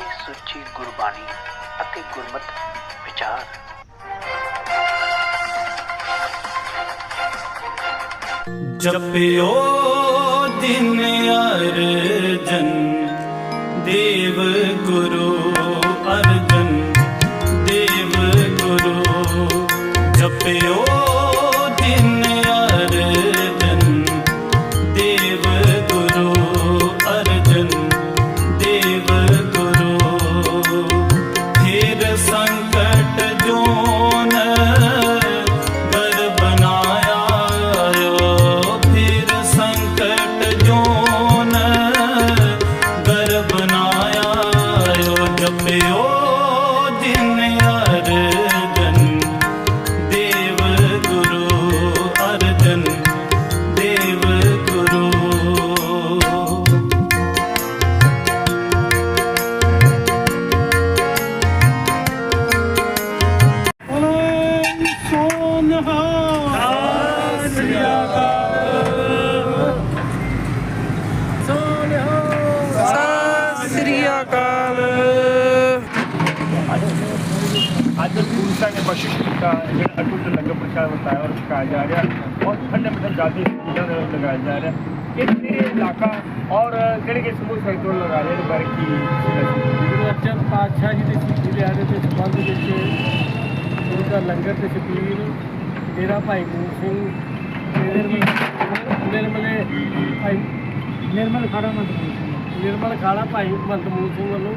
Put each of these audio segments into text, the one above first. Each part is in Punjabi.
ਸੁੱਚੀ ਗੁਰਬਾਣੀ ਅਤੇ ਗੁਰਮਤ ਵਿਚਾਰ। ਜਪਿਓ ਦਿਨ ਅਰਜਨ ਦੇਵ ਗੁਰੂ ਅਰਜਨ। ਅਕਾਲ। ਅੱਜ ਗੁਰੂ ਸਾਹਿਬ ਨੇ ਬਖਸ਼ਿਸ਼ ਕੀਤਾ ਜਿਹੜਾ ਅਟੁੱਟ ਲੰਗਰ ਪ੍ਰਸ਼ਾਦ ਵਰਤਾਇਆ ਔਰ ਛਕਾਇਆ ਜਾ ਰਿਹਾ ਔਰ ਠੰਡੇ ਮਿੱਠੇ ਜਾਤੀ ਸਕੂਲਾਂ ਦੇ ਲਗਾਇਆ ਜਾ ਰਿਹਾ। ਇਹ ਕਿਹੜੇ ਇਲਾਕਾ ਔਰ ਕਿਹੜੇ ਕਿਹੜੇ ਸਮੂਹ ਸਹਿਤੋਂ ਲਗਾ ਰਹੇ ਨੇ ਬਾਰੇ ਕੀ ਗੁਰੂ ਅਰਜਨ ਪਾਤਸ਼ਾਹ ਜੀ ਦੇ ਸ਼ਹੀਦੀ ਦਿਹਾੜੇ ਦੇ ਸੰਬੰਧ ਵਿੱਚ ਗੁਰੂ ਦਾ ਲੰਗਰ ਤੇ ਛਬੀਲ ਡੇਰਾ ਭਾਈ ਮੂਲ ਸਿੰਘ ਨਿਰਮਲ ਨਿਰਮਲੇ ਭਾਈ ਨਿਰਮਲ ਖਾੜਾ ਮੰਤ ਨਿਰਮਲ ਖਾੜਾ ਭਾਈ ਮੰਤ ਮੂਲ ਸਿੰਘ ਵੱਲੋਂ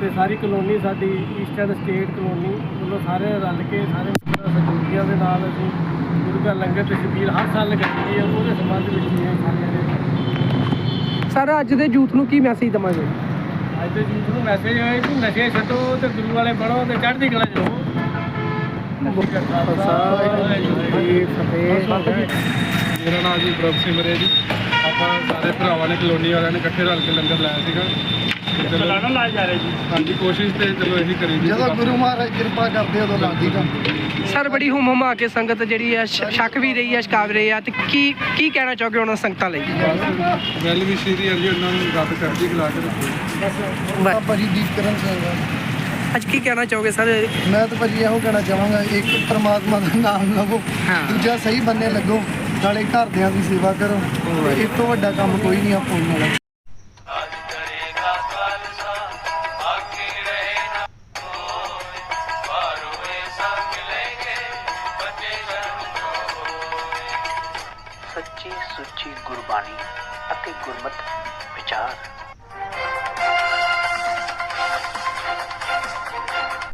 ਤੇ ਸਾਰੀ ਕਲੋਨੀ ਸਾਡੀ ਈਸਟਰਨ ਸਟੇਟ ਕਲੋਨੀ ਵੱਲੋਂ ਸਾਰੇ ਰਲ ਕੇ ਸਾਰੇ ਸਹਿਯੋਗੀਆਂ ਦੇ ਨਾਲ ਅਸੀਂ ਗੁਰੂ ਦਾ ਲੰਗਰ ਤੇ ਛਬੀਲ ਹਰ ਸਾਲ ਲਗਾਈ ਹੈ ਉਹਦੇ ਸੰਬੰਧ ਵਿੱਚ ਇਹ ਸਾਰੀਆਂ ਨੇ ਸਰ ਅੱਜ ਦੇ ਯੂਥ ਨੂੰ ਕੀ ਮੈਸੇਜ ਦਵਾਂਗੇ ਅੱਜ ਦੇ ਯੂਥ ਨੂੰ ਮੈਸੇਜ ਹੈ ਕਿ ਨਸ਼ੇ ਛੱਡੋ ਤੇ ਗੁਰੂ ਵਾਲੇ ਬਣੋ ਤੇ ਚੜ੍ਹਦੀ ਕਲਾ ਚ ਰਹੋ। ਮੇਰਾ ਨਾਮ ਜੀ ਪ੍ਰਭ ਸਿਮਰੇ ਜੀ। ਆਪਾਂ ਸਾਰੇ ਭਰਾਵਾਂ ਨੇ ਕਲੋਨੀ ਵਾਲਿਆਂ ਨੇ ਇਕੱਠੇ ਰਲ ਕੇ ਲੰਗਰ ਲਾਇਆ ਸੀਗਾ। ਤੇ ਚਲੋ ਚਲਾਣਾ ਲਾਇਆ ਜਾ ਰਿਹਾ ਜੀ। ਹਾਂਜੀ ਕੋਸ਼ਿਸ਼ ਤੇ ਚਲੋ ਇਹੀ ਕਰੀ ਦੀ ਜਦੋਂ ਗੁਰੂ ਮਹਾਰਾਜ ਕਿਰਪਾ ਕਰਦੇ ਉਦੋਂ ਲੱਗਦੀ ਤਾਂ ਸਰ ਬੜੀ ਹੁਮ ਹੁਮਾ ਕੇ ਸੰਗਤ ਜਿਹੜੀ ਹੈ ਸ਼- ਛਕ ਵੀ ਰਹੀ ਹੈ ਛਕਾ ਵੀ ਰਹੀ ਹੈ ਤੇ ਕੀ ਕੀ ਕਹਿਣਾ ਚਾਹੋਗੇ ਉਹਨਾਂ ਸੰਗਤਾਂ ਲਈ? ਵੈਲ ਵੀ ਸ਼੍ਰੀ ਹਾਂਜੀ ਉਹਨਾਂ ਨੂੰ ਰੱਬ ਕਰਦੀ ਖਿਲਾ ਕੇ ਰੱਖੋ। ਭਾਜੀ ਦੀਪਕਰਨ ਸਿੰਘ ਆ। ਅੱਜ ਕੀ ਕਹਿਣਾ ਚਾਹੋਗੇ ਸਰ? ਮੈਂ ਤਾਂ ਭਾਜੀ ਇਹੋ ਕਹਿਣਾ ਚਾਹਾਂਗਾ ਇੱਕ ਪ੍ਰਮਾਤਮਾ ਦਾ ਨਾਮ ਲਵੋ ਹਾਂ। ਦੂਜਾ ਸਹੀ ਬੰਨੇ ਲੱਗੋ। ਨਾਲੇ ਘਰਦਿਆਂ ਦੀ ਸੇਵਾ ਕਰੋ। ਇਸ ਤੋਂ ਵੱਡਾ ਕੰਮ ਕੋਈ ਨਹੀਂ ਆਪਾਂ ਨੂੰ ਵਾਲਾ ਸੱਚੀ ਸੁੱਚੀ ਗੁਰਬਾਣੀ ਅਤੇ ਗੁਰਮਤ ਵਿਚਾਰ।